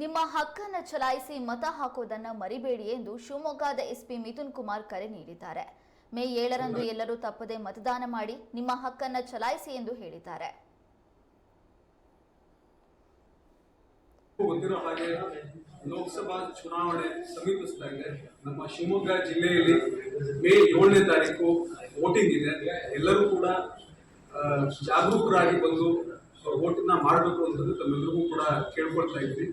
ನಿಮ್ಮ ಹಕ್ಕನ್ನು ಚಲಾಯಿಸಿ ಮತ ಹಾಕೋದನ್ನ ಮರಿಬೇಡಿ ಎಂದು ಶಿವಮೊಗ್ಗದ ಎಸ್ಪಿ ಮಿಥುನ್ ಕುಮಾರ್ ಕರೆ ನೀಡಿದ್ದಾರೆ. ಮೇ ಏಳರಂದು ಎಲ್ಲರೂ ತಪ್ಪದೆ ಮತದಾನ ಮಾಡಿ ನಿಮ್ಮ ಹಕ್ಕನ್ನು ಚಲಾಯಿಸಿ ಎಂದು ಹೇಳಿದ್ದಾರೆ. ಗೊತ್ತಿರೋ ಹಾಗೆ ಲೋಕಸಭಾ ಚುನಾವಣೆ ಸಮೀಪಿಸ್ತಾ ಇದೆ ನಮ್ಮ ಶಿವಮೊಗ್ಗ ಜಿಲ್ಲೆಯಲ್ಲಿ ಮೇ ಏಳನೇ ತಾರೀಕು ವೋಟಿಂಗ್ ಇದೆ. ಎಲ್ಲರೂ ಕೂಡ ಜಾಗರೂಕರಾಗಿ ಬಂದು ವೋಟನ್ನ ಮಾಡಬೇಕು ಅಂತಂದು ತಮ್ಮೆಲ್ಲರಿಗೂ ಕೂಡ ಕೇಳ್ಕೊಳ್ತಾ ಇದ್ವಿ.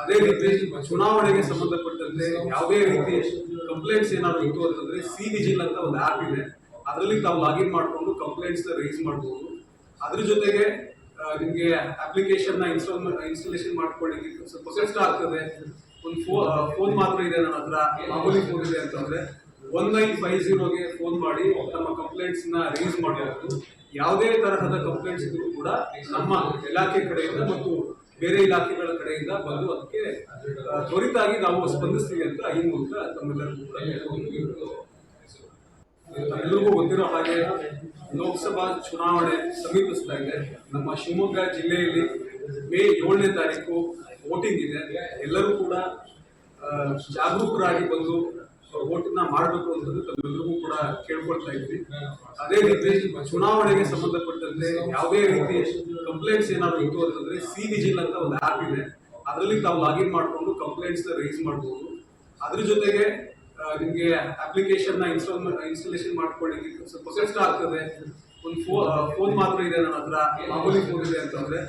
ಅದೇ ರೀತಿ ಚುನಾವಣೆಗೆ ಸಂಬಂಧಪಟ್ಟಂತೆ ಯಾವುದೇ ರೀತಿ ಕಂಪ್ಲೇಂಟ್ಸ್ ಏನಾದ್ರು ಇತ್ತು ಅಂತಂದ್ರೆ ಸಿ ವಿಜಿಲ್ ಅಂತ ಒಂದು ಆ್ಯಪ್ ಇದೆ. ಅದರಲ್ಲಿ ತಾವು ಲಾಗಿನ್ ಮಾಡಿಕೊಂಡು ಕಂಪ್ಲೇಂಟ್ಸ್ ರೈಸ್ ಮಾಡಬಹುದು ಅದ್ರ ಜೊತೆಗೆ ನಿಮಗೆ ಅಪ್ಲಿಕೇಶನ್ನ ಇನ್ಸ್ಟಾಲ್ ಇನ್ಸ್ಟಾಲೇಷನ್ ಮಾಡ್ಕೊಳ್ಳಿಕ್ಕೆ ಸ್ವಲ್ಪ ಕಷ್ಟ ಆಗ್ತದೆ. ಒಂದು ಫೋನ್ ಮಾತ್ರ ಇದೆ ನನ್ನ ಹತ್ರ ಮಾಮೂಲಿ ಫೋನ್ ಇದೆ ಅಂತಂದ್ರೆ ಒನ್ ನೈನ್ ಫೈವ್ ಜೀರೋಗೆ ಫೋನ್ ಮಾಡಿ ತಮ್ಮ ಕಂಪ್ಲೇಂಟ್ಸ್ನ ರೇಸ್ ಮಾಡಬಹುದು ಯಾವುದೇ ತರಹದ ಕಂಪ್ಲೇಂಟ್ಸ್ ಇದ್ರೂ ಕೂಡ ನಮ್ಮ ಇಲಾಖೆ ಕಡೆಯಿಂದ ಮತ್ತು ಬೇರೆ ಇಲಾಖೆಗಳ ಕಡೆಯಿಂದ ಬಂದು ಅದಕ್ಕೆ ತ್ವರಿತಾಗಿ ನಾವು ಸ್ಪಂದಿಸ್ತೀವಿ ಅಂತ ಈ ಮೂಲಕ ತಮ್ಮೆಲ್ಲರಿಗೂ ಎಲ್ಲರಿಗೂ ಗೊತ್ತಿರೋ ಹಾಗೆ ಲೋಕಸಭಾ ಚುನಾವಣೆ ಸಮೀಪಿಸ್ತಾ ಇದೆ. ನಮ್ಮ ಶಿವಮೊಗ್ಗ ಜಿಲ್ಲೆಯಲ್ಲಿ ಮೇ ಏಳನೇ ತಾರೀಕು ವೋಟಿಂಗ್ ಇದೆ. ಎಲ್ಲರೂ ಕೂಡ ಜಾಗರೂಕರಾಗಿ ಬಂದು ವೋಟನ್ನ ಮಾಡಬೇಕು ಅಂತಂದ್ರೆ ತಮ್ಮೆಲ್ಲರಿಗೂ ಕೂಡ ಕೇಳ್ಕೊಳ್ತಾ ಇದ್ವಿ. ಅದೇ ರೀತಿ ಚುನಾವಣೆಗೆ ಸಂಬಂಧಪಟ್ಟಂತೆ ಯಾವುದೇ ರೀತಿ ಕಂಪ್ಲೇಂಟ್ಸ್ ಏನಾದ್ರು ಇತ್ತು ಅಂತಂದ್ರೆ ಸಿ ವಿಜಿಲ್ ಅಂತ ಒಂದು ಆ್ಯಪ್ ಇದೆ. ಅದರಲ್ಲಿ ತಾವು ಲಾಗಿನ್ ಮಾಡಿಕೊಂಡು ಕಂಪ್ಲೇಂಟ್ಸ್ ರೈಸ್ ಮಾಡಬಹುದು ಅದ್ರ ಜೊತೆಗೆ ನಿಮಗೆ ಅಪ್ಲಿಕೇಶನ್ನ ಇನ್ಸ್ಟಾಲ್ ಇನ್ಸ್ಟಾಲೇಷನ್ ಮಾಡ್ಕೊಳ್ಳಿ ಸ್ವಲ್ಪ ಕಷ್ಟ ಆಗ್ತದೆ. ಒಂದು ಫೋನ್ ಮಾತ್ರ ಇದೆ ನನ್ನ ಹತ್ರ ಮಾಮೂಲಿ ಫೋನ್ ಇದೆ ಅಂತಂದ್ರೆ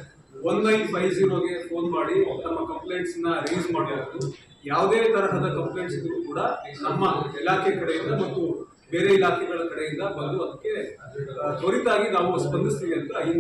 ಒನ್ ನೈನ್ ಫೈವ್ ಜೀರೋಗೆ ಫೋನ್ ಮಾಡಿ ತಮ್ಮ ಕಂಪ್ಲೇಂಟ್ಸ್ನ ರೇಸ್ ಮಾಡಬಹುದು ಯಾವುದೇ ತರಹದ ಕಂಪ್ಲೇಂಟ್ಸ್ ಇದ್ರೂ ಕೂಡ ನಮ್ಮ ಇಲಾಖೆ ಕಡೆಯಿಂದ ಮತ್ತು ಬೇರೆ ಇಲಾಖೆಗಳ ಕಡೆಯಿಂದ ಬಂದು ಅದಕ್ಕೆ ತ್ವರಿತಾಗಿ ನಾವು ಸ್ಪಂದಿಸ್ತೀವಿ ಅಂತ ಈ